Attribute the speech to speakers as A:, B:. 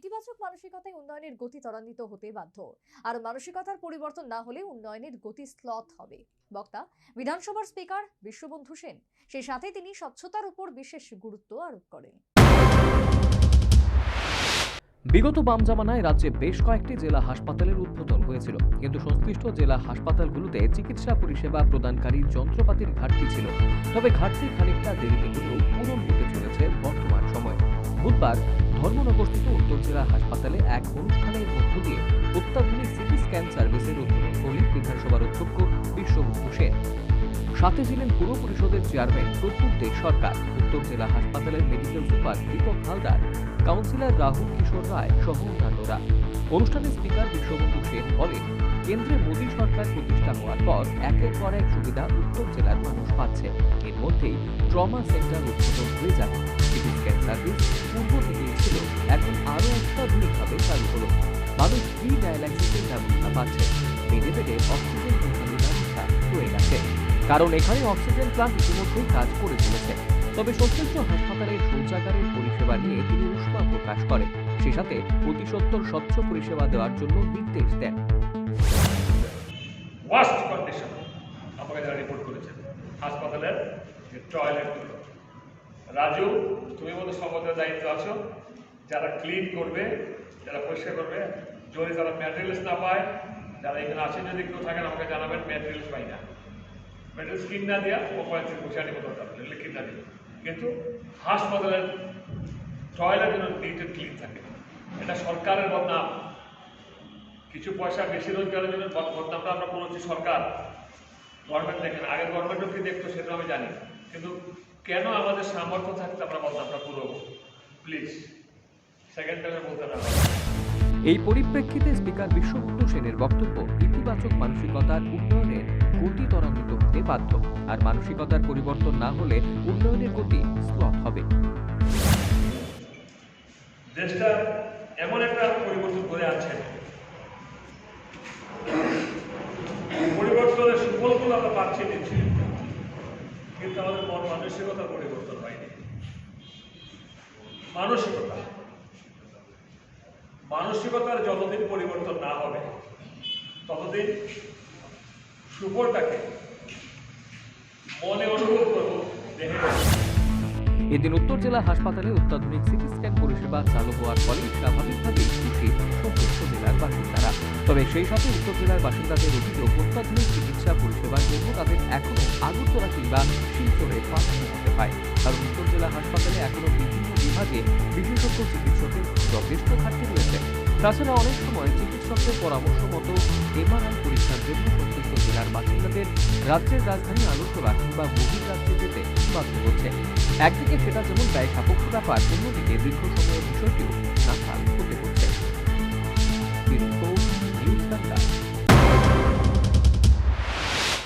A: ইতিবাচক মানসিকতায় উন্নয়নের গতি ত্বরান্বিত হতে বাধ্য। আর মানসিকতার পরিবর্তন না হলে উন্নয়নের গতি স্লথ হবে। বক্তা, বিধানসভার স্পিকার বিশ্ববন্ধু সেন, সেই সাথে তিনি স্বচ্ছতার উপর বিশেষ গুরুত্ব আরোপ করেন।
B: বিগত বাম জামানায় রাজ্যে বেশ কয়েকটি জেলা হাসপাতালের উদ্বোধন হয়েছিল। কিন্তু সংশ্লিষ্ট জেলা হাসপাতালগুলোতে চিকিৎসা পরিষেবা প্রদানকারী যন্ত্রপাতির ঘাটতি ছিল। তবে ঘাটতি খানিকটা দেরিতে পূরণ হতে চলেছে বর্তমান সময়ে। বুধবার ধর্মনগরস্থিত উত্তর জেলা হাসপাতালে এক অনুষ্ঠানের মধ্য দিয়ে অত্যাধুনিক সিটি স্ক্যান সার্ভিসের উদ্বোধন করলেন বিধানসভার অধ্যক্ষ বিশ্ববন্ধু সেন। সাথে ছিলেন পুর পরিষদের চেয়ারম্যান প্রদ্যুৎ দে সরকার। উত্তর জেলা হাসপাতালের medical super Deepak Haldar, councillor Rahul Kishor Roy সহ অন্যান্যরা। অনুষ্ঠানে স্পিকার বিশ্ববন্ধু সেন বলেন, কেন্দ্রে মোদী সরকার প্রতিষ্ঠা হওয়ার পর একের পর এক সুবিধা উত্তর জেলার মানুষ পাচ্ছে। এর মধ্যেই ট্রমা সেন্টার উদ্বোধন হয়ে যায় ফ্রি ডায়ালাইসিসের ব্যবস্থা পাচ্ছে বেডে বেডে অক্সিজেন পৌঁছানোর ব্যবস্থা হয়ে গেছে। কারণ এখানে অক্সিজেন প্লান্ট ইতিমধ্যেই কাজ করে চলেছে। তবে সংশ্লিষ্ট হাসপাতালের শৌচাগারের পরিষেবা নিয়ে তিনি উষ্মা প্রকাশ করেন। সে সাথে অতি সত্বর স্বচ্ছ পরিষেবা দেওয়ার জন্য নির্দেশ দেন।
C: ওয়ার্স্ট কন্ডিশন আমাকে যারা রিপোর্ট করেছেন হাসপাতালের যে টয়লেটগুলো রাজু, তুমি মতো সম্পদের দায়িত্ব আছো, যারা ক্লিন করবে, যারা পরিষ্কার করবে যদি তারা ম্যাটেরিয়ালস না পায়, যারা এখানে আছেন যদি কেউ থাকেন, আমাকে জানাবেন ম্যাটেরিয়ালস পাই না। ম্যাটেরিয়ালস না দেওয়া বসে আনি কোথাও কিন না দিবে কিন্তু হাসপাতালের টয়লেট যেন নিট অ্যান্ড ক্লিন থাকে। এটা সরকারের বদনাম। কিছু পয়সা বেশি রোজগারের জন্য বদনামটা আমরা করেছি সরকার। গভর্নমেন্ট দেখেন আগের গভর্নমেন্টও কি দেখতো, সেটা আমি জানি। কিন্তু কেন আমাদের সামর্থ্য থাকতে আমরা বদনামটা পুরো প্লিজ সেকেন্ড টাইমে বলতে না।
B: এই পরিপ্রেক্ষিতে স্পিকার বিশ্ববন্ধু সেনের বক্তব্য ইতিবাচক মানসিকতার উন্নয়নের গতি ত্বরান্বিত হতে বাধ্য। আর মানসিকতার পরিবর্তন না হলে উন্নয়নের গতি স্লথ হবে।
C: দেশটা এমন একটা পরিবর্তন করে আছে। পরিবর্তনের সুফলগুলো আমরা পাচ্ছি দিচ্ছি কিন্তু আমাদের মন মানসিকতা পরিবর্তন হয়নি। মানসিকতা। মানসিকতার যতদিন পরিবর্তন না হবে, ততদিন সুফলটাকে মনে অনুভব করব দেহে
B: এদিন উত্তর জেলা হাসপাতালে অত্যাধুনিক সিটি স্ক্যান পরিষেবা চালু হওয়ার ফলে স্বাভাবিকভাবেই খুশি সংশ্লিষ্ট জেলার বাসিন্দারা। তবে সেই সাথে উত্তর জেলার বাসিন্দাদের অভিযোগ, অত্যাধুনিক চিকিৎসা পরিষেবার জন্য তাদের এখনও আগরতলা কিংবা শিলচরে পাঠানো হতে হয় কারণ উত্তর জেলা হাসপাতালে এখনও বিভিন্ন বিভাগে বিশেষজ্ঞ চিকিৎসকের যথেষ্ট ঘাটতি রয়েছে। তাছাড়া অনেক সময় চিকিৎসকদের পরামর্শ মতো এমআরআই পরীক্ষার জন্য সংশ্লিষ্ট জেলার বাসিন্দাদের রাজ্যের রাজধানী আগরতলা কিংবা গভীর রাজ্যে যেতে বাধ্য হচ্ছে। একদিকে সেটা যেমন ব্যয় সাপেক্ষ ব্যাপার, অন্যদিকে দীর্ঘ সময়ের বিষয়টিও